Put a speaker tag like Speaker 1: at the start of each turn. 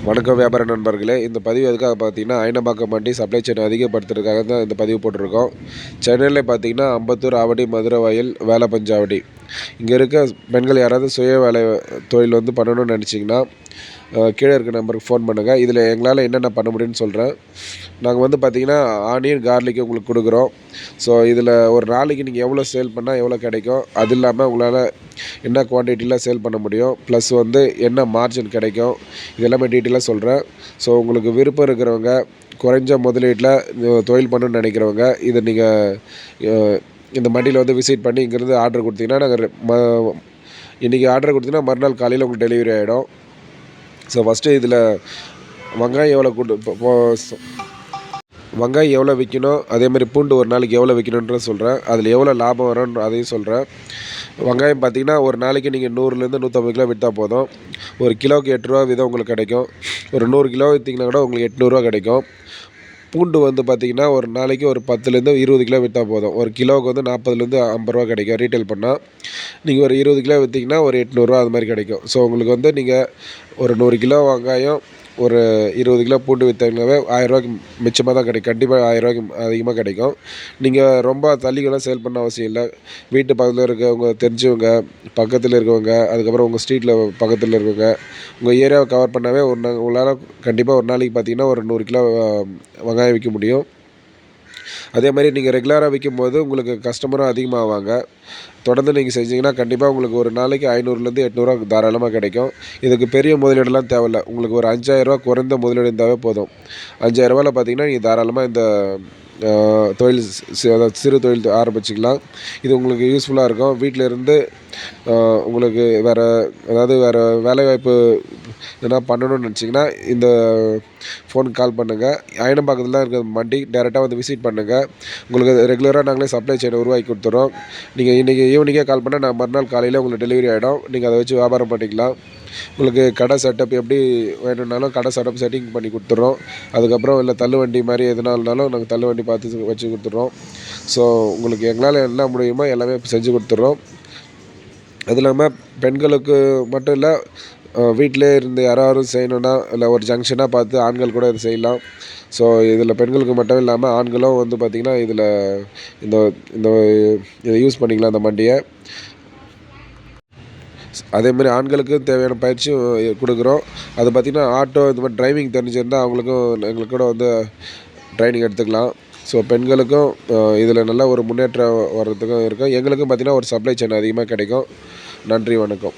Speaker 1: வணக்கம் வியாபார நண்பர்களே இந்த பதிவு எதுக்காக பார்த்தீங்கன்னா ஐனம்பாக்கம் மண்டி சப்ளை செயின் அதிகப்படுத்துறதுக்காக தான் இந்த பதிவு போட்டிருக்கோம். சென்னையில் பார்த்தீங்கன்னா அம்பத்தூர் ஆவடி மதுரை வயல் வேலப்பஞ்சாவடி. இங்கே இருக்க பெண்கள் யாராவது சுய வேலை தொழில் வந்து பண்ணணும்னு நினச்சிங்கன்னா கீழே இருக்க நம்பருக்கு ஃபோன் பண்ணுங்கள் இதில் எங்களால் என்னென்ன பண்ண முடியும்னு சொல்கிறேன் நாங்கள் வந்து பார்த்திங்கன்னா ஆனியன் கார்லிக் உங்களுக்கு கொடுக்குறோம். ஸோ இதில் ஒரு நாளைக்கு நீங்கள் எவ்வளோ சேல் பண்ணால் எவ்வளோ கிடைக்கும்? அது இல்லாமல் உங்களால் என்ன குவான்டிட்டியில் சேல் பண்ண முடியும் ப்ளஸ் வந்து என்ன மார்ஜின் கிடைக்கும் இது எல்லாமே டீட்டெயிலாக சொல்கிறேன் ஸோ உங்களுக்கு விருப்பம் இருக்கிறவங்க குறைஞ்ச முதலீட்டில் தொழில் பண்ணணும்னு நினைக்கிறவங்க இதை நீங்கள் இந்த மண்டியில் வந்து விசிட் பண்ணி இங்கேருந்து ஆர்டர் கொடுத்தீங்கன்னா நாங்கள் இன்றைக்கி ஆர்டர் கொடுத்தீங்கன்னா மறுநாள் காலையில் உங்களுக்கு டெலிவரி ஆகிடும் ஸோ ஃபஸ்ட்டு இதில் வெங்காயம் எவ்வளோ கொண்டு இப்போ வெங்காயம் எவ்வளோ விற்கணும் அதேமாதிரி பூண்டு ஒரு நாளைக்கு எவ்வளோ விற்கணுன்றது சொல்கிறேன் அதில் எவ்வளோ லாபம் வரும்னு அதையும் சொல்கிறேன் வெங்காயம் பார்த்தீங்கன்னா ஒரு நாளைக்கு நீங்கள் நூறுலேருந்து நூற்றம்பது கிலோ விற்றா போதும். ஒரு கிலோவுக்கு எட்டு ரூபா விதம் உங்களுக்கு கிடைக்கும். ஒரு நூறு கிலோ விற்றீங்கன்னா கூட உங்களுக்கு எட்நூறுரூவா கிடைக்கும். பூண்டு வந்து பார்த்தீங்கன்னா ஒரு நாளைக்கு ஒரு பத்துலேருந்து இருபது கிலோ விற்றா போதும். ஒரு கிலோவுக்கு வந்து நாற்பதுலேருந்து ஐம்பது ரூபா கிடைக்கும் ரீட்டைல் பண்ணால் நீங்கள் ஒரு இருபது கிலோ விற்றீங்கன்னா ஒரு எட்நூறுரூவா அது மாதிரி கிடைக்கும். ஸோ உங்களுக்கு வந்து நீங்கள் ஒரு நூறு கிலோ வெங்காயம் ஒரு இருபது கிலோ பூண்டு விற்றீங்கனாவே ஆயிரரூவாய்க்கு மிச்சமாக தான் கிடைக்கும். கண்டிப்பாக ஆயிரரூவாய்க்கு அதிகமாக கிடைக்கும். நீங்கள் ரொம்ப தள்ளிக்கெல்லாம் சேல் பண்ண அவசியம் இல்லை. வீட்டு பக்கத்தில் இருக்கவங்க தெரிஞ்சவங்க பக்கத்தில் இருக்கவங்க அதுக்கப்புறம் உங்கள் ஸ்ட்ரீட்டில் பக்கத்தில் இருக்கவங்க உங்கள் ஏரியாவை கவர் பண்ணாவே ஒரு நாள் உங்களால் கண்டிப்பாக ஒரு நாளைக்கு பார்த்தீங்கன்னா ஒரு நூறு கிலோ வெங்காயம் விற்க முடியும். அதே மாதிரி நீங்கள் ரெகுலராக விற்கும்போது உங்களுக்கு கஸ்டமரும் அதிகமாவாங்க. தொடர்ந்து நீங்கள் செஞ்சீங்கன்னா கண்டிப்பாக உங்களுக்கு ஒரு நாளைக்கு ஐநூறுலேருந்து எட்நூறுரூவா தாராளமாக கிடைக்கும். இதுக்கு பெரிய முதலீடுலாம் தேவையில்ல. உங்களுக்கு ஒரு அஞ்சாயிரரூவா குறைந்த முதலீடு இருந்தாவே போதும். அஞ்சாயிரரூவாவில் பார்த்தீங்கன்னா நீங்கள் தாராளமாக இந்த தொழில் அதாவது சிறு தொழில் ஆரம்பிச்சிக்கலாம். இது உங்களுக்கு யூஸ்ஃபுல்லாக இருக்கும். வீட்டில் இருந்து உங்களுக்கு வேறு அதாவது வேறு வேலைவாய்ப்பு எதனா பண்ணணும்னு நினச்சிங்கன்னா இந்த ஃபோனுக்கு கால் பண்ணுங்கள் அயனம்பாக்கத்தில் தான் இருக்கிற மண்டி. டேரெக்டாக வந்து விசிட் பண்ணுங்கள் உங்களுக்கு ரெகுலராக நாங்களே சப்ளை செயின் உருவாக்கி கொடுத்துறோம். நீங்கள் இன்றைக்கி ஈவினிங்கே கால் பண்ணால் நான் மறுநாள் காலையில் உங்களுக்கு டெலிவரி ஆகிடும் நீங்கள் அதை வச்சு வியாபாரம் பண்ணிக்கலாம். உங்களுக்கு கடை செட்டப் எப்படி வேணும்னாலும் கடை செட்டப் செட்டிங் பண்ணி கொடுத்துட்றோம் அதுக்கப்புறம் இல்லை தள்ளுவண்டி மாதிரி எதுனாலும் நாங்கள் தள்ளுவண்டி பார்த்து வச்சு கொடுத்துட்றோம் ஸோ உங்களுக்கு எங்களால் என்ன முடியுமோ எல்லாமே செஞ்சு கொடுத்துட்றோம் அது இல்லாமல் பெண்களுக்கு மட்டும் இல்லை வீட்டிலே இருந்து யாராவது செய்யணுன்னா இல்லை ஒரு ஜங்ஷனாக பார்த்து ஆண்கள் கூட இது செய்யலாம். ஸோ இதில் பெண்களுக்கு மட்டும் இல்லாமல் ஆண்களும் வந்து பார்த்திங்கன்னா இதில் இந்த இந்த இதை யூஸ் பண்ணிக்கலாம் இந்த அதே அதேமாதிரி ஆண்களுக்கும் தேவையான பயிற்சியும் கொடுக்குறோம். அது பார்த்திங்கன்னா ஆட்டோ இந்த மாதிரி டிரைவிங் தெரிஞ்சிருந்தால் அவங்களுக்கும் எங்களுக்கு கூட வந்து ட்ரைனிங் எடுத்துக்கலாம். ஸோ பெண்களுக்கும் இதில் நல்ல ஒரு முன்னேற்றம் வர்றதுக்கும் இருக்கும். எங்களுக்கும் பார்த்திங்கன்னா ஒரு சப்ளை செயின் அதிகமாக கிடைக்கும். நன்றி வணக்கம்.